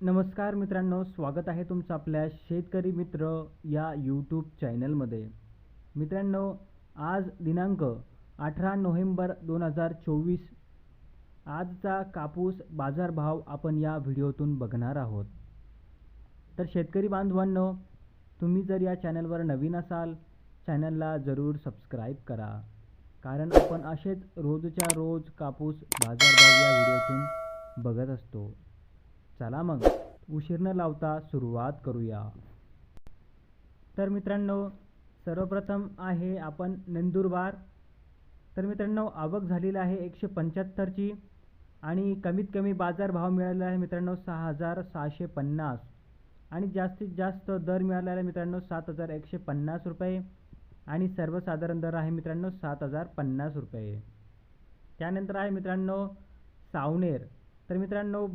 नमस्कार मित्रांनो स्वागत आहे तुमचं आपल्या शेतकरी मित्र या यूट्यूब चॅनलमध्ये मित्रांनो आज दिनांक अठरा नोव्हेंबर दोन हजार चोवीस आजचा कापूस बाजारभाव आपण या व्हिडिओतून बघणार आहोत. तर शेतकरी बांधवांनो तुम्ही जर या चॅनलवर नवीन असाल चॅनलला जरूर सबस्क्राईब करा. कारण आपण असेच रोजच्या रोज कापूस बाजारभाव या व्हिडिओतून बघत असतो. चला मग उशीर न लावता सुरुवात करूया. तर मित्रांनो सर्वप्रथम आहे आपण नंदुरबार. तर मित्रांनो आवक झालेली आहे एकशे पंच्याहत्तरची आणि कमीत कमी बाजारभाव मिळालेला आहे मित्रांनो सहा हजार सहाशे पन्नास. आणि जास्तीत जास्त दर मिळालेला आहे मित्रांनो सात हजार एकशे पन्नास रुपये. आणि सर्वसाधारण दर आहे मित्रांनो सात हजार पन्नास रुपये. त्यानंतर आहे मित्रांनो सावनेर. तर मित्रांनो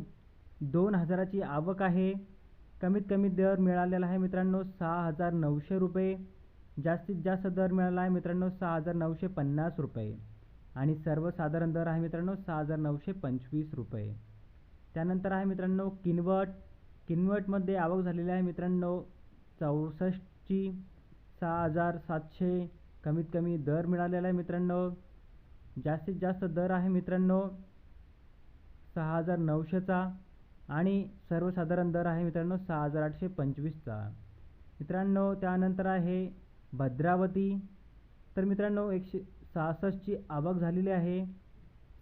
दोन हजाराची आवक आहे. कमीत कमी दर मिळालेला आहे मित्रांनो सहा हजार नऊशे रुपये. जास्तीत जास्त दर मिळाला आहे मित्रांनो सहा हजार नऊशे पन्नास रुपये. आणि सर्वसाधारण दर आहे मित्रांनो सहा हजार नऊशे पंचवीस रुपये. त्यानंतर आहे मित्रांनो किनवट. किनवटमध्ये आवक झालेली आहे मित्रांनो चौसष्टची. सहा हजार सातशे कमीत कमी दर मिळालेला आहे मित्रांनो. जास्तीत जास्त दर आहे मित्रांनो सहा हजार नऊशेचा. आणि सर्वसाधारण दर आहे मित्रांनो सहा हजार आठशे पंचवीसचा. मित्रांनो त्यानंतर आहे भद्रावती. तर मित्रांनो एकशे सहासष्टची आवक झालेली आहे.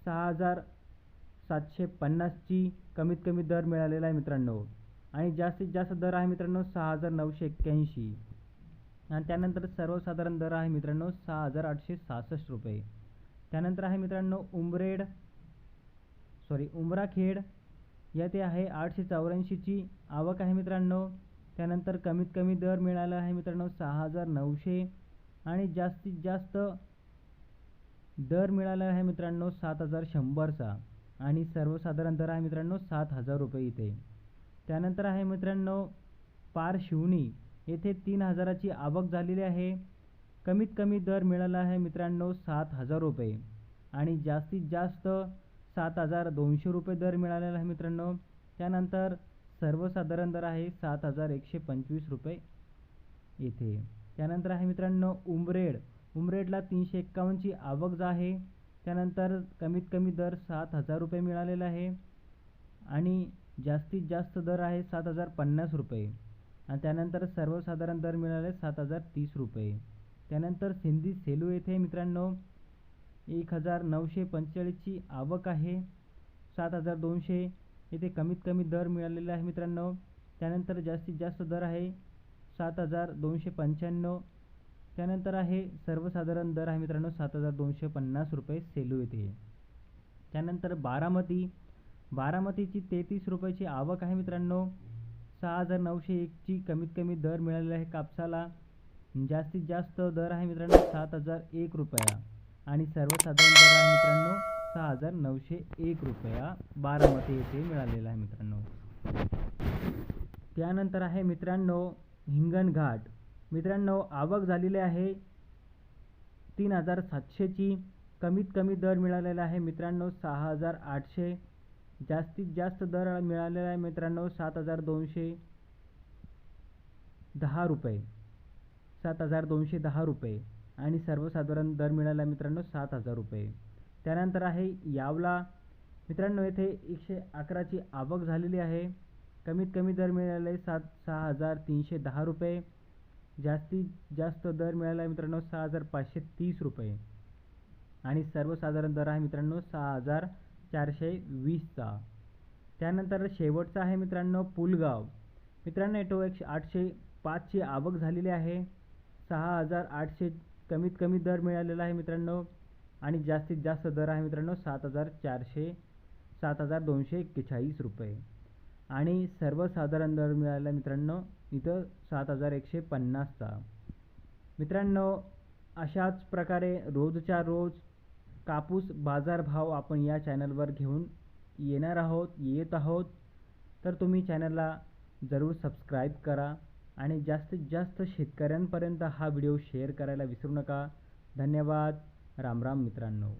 सहा हजार सातशे पन्नासची कमीत कमी दर मिळालेला आहे मित्रांनो. आणि जास्तीत जास्त दर आहे मित्रांनो सहा हजार नऊशे एक्क्याऐंशी. आणि त्यानंतर सर्वसाधारण दर आहे मित्रांनो सहा हजार आठशे सहासष्ट रुपये. त्यानंतर आहे मित्रांनो उंबरेड सॉरी उंबराखेड यात आहे आठशे चौऱ्याऐंशीची आवक आहे मित्रांनो. त्यानंतर कमीत कमी दर मिळाला आहे मित्रांनो सहा हजार नऊशे. आणि जास्तीत जास्त दर मिळाला आहे मित्रांनो सात हजार शंभरचा आणि सर्वसाधारण दर आहे मित्रांनो सात हजार रुपये इथे. त्यानंतर आहे मित्रांनो पारशिवनी येथे तीन हजाराची आवक झालेली आहे. कमीत कमी दर मिळाला आहे मित्रांनो सात हजार रुपये. आणि जास्तीत जास्त सात हजार दोनशे रुपये दर मिळालेला आहे मित्रांनो. त्यानंतर सर्वसाधारण दर आहे सात हजार एकशे पंचवीस रुपये येथे. त्यानंतर आहे मित्रांनो उमरेड. उमरेडला तीनशे एक्कावन्नची आवक जा आहे. त्यानंतर कमीत कमी दर सात हजार रुपये मिळालेला आहे. आणि जास्तीत जास्त दर आहे सात हजार पन्नास रुपये. आणि त्यानंतर सर्वसाधारण दर मिळाले सात हजार तीस रुपये. त्यानंतर सिंधी सेलू येथे मित्रांनो एक हजार नऊशे पंचेचाळीसची आवक आहे. सात हजार दोनशे येथे कमीत कमी दर मिळालेला आहे मित्रांनो. त्यानंतर जास्तीत जास्त दर आहे सात हजार दोनशे पंच्याण्णव. त्यानंतर आहे सर्वसाधारण दर आहे मित्रांनो सात हजार दोनशे पन्नास रुपये सेलू येथे. त्यानंतर बारामती. बारामतीची तेहतीस रुपयाची आवक आहे मित्रांनो. सहा हजार नऊशे एकची कमीत कमी दर मिळालेला आहे कापसाला. जास्तीत जास्त दर आहे मित्रांनो सात हजार एक रुपया. आणि सर्वसाधारण दर आहे मित्रांनो सहा हजार नऊशे एक रुपया बारामती येथे मिळालेला आहे मित्रांनो. त्यानंतर आहे मित्रांनो हिंगणघाट मित्रांनो आवक झालेली आहे. तीन हजार सातशेची कमीत कमी दर मिळालेला आहे मित्रांनो सहा हजार आठशे. जास्तीत जास्त दर मिळालेला आहे मित्रांनो सात हजार दोनशे दहा रुपये. सात हजार दोनशे दहा रुपये. आणि सर्वसाधारण दर मिळाला मित्रांनो सात हजार रुपये. त्यानंतर आहे यावला. मित्रांनो येथे एकशे अकराची आवक झालेली आहे. कमीत कमी दर मिळाले सात सहा हजार तीनशे दहा रुपये. जास्तीत जास्त दर मिळाला आहे मित्रांनो सहा हजार पाचशे तीस रुपये. आणि सर्वसाधारण दर आहे मित्रांनो सहा हजार चारशे वीसचा. त्यानंतर शेवटचा आहे मित्रांनो पुलगाव. मित्रांनो येतो एकशे आठशे पाचची आवक झालेली आहे. सहा हजार आठशे कमीत कमी दर मिळालेला आहे मित्रांनो. आणि जास्तीत जास्त दर आहे मित्रांनो सात हजार चारशे सात हजार दोनशे एक्केचाळीस रुपये. आणि सर्वसाधारण दर मिळाला मित्रांनो इथं सात हजार एकशे पन्नासचा. मित्रांनो अशाच प्रकारे रोजच्या रोज कापूस बाजारभाव आपण या चॅनलवर घेऊन येणार आहोत येत आहोत. तर तुम्ही चॅनलला जरूर सबस्क्राईब करा. आणि जास्तीत जास्त शेतकऱ्यांपर्यंत हा व्हिडिओ शेअर करायला विसरू नका. धन्यवाद. राम राम मित्रांनो.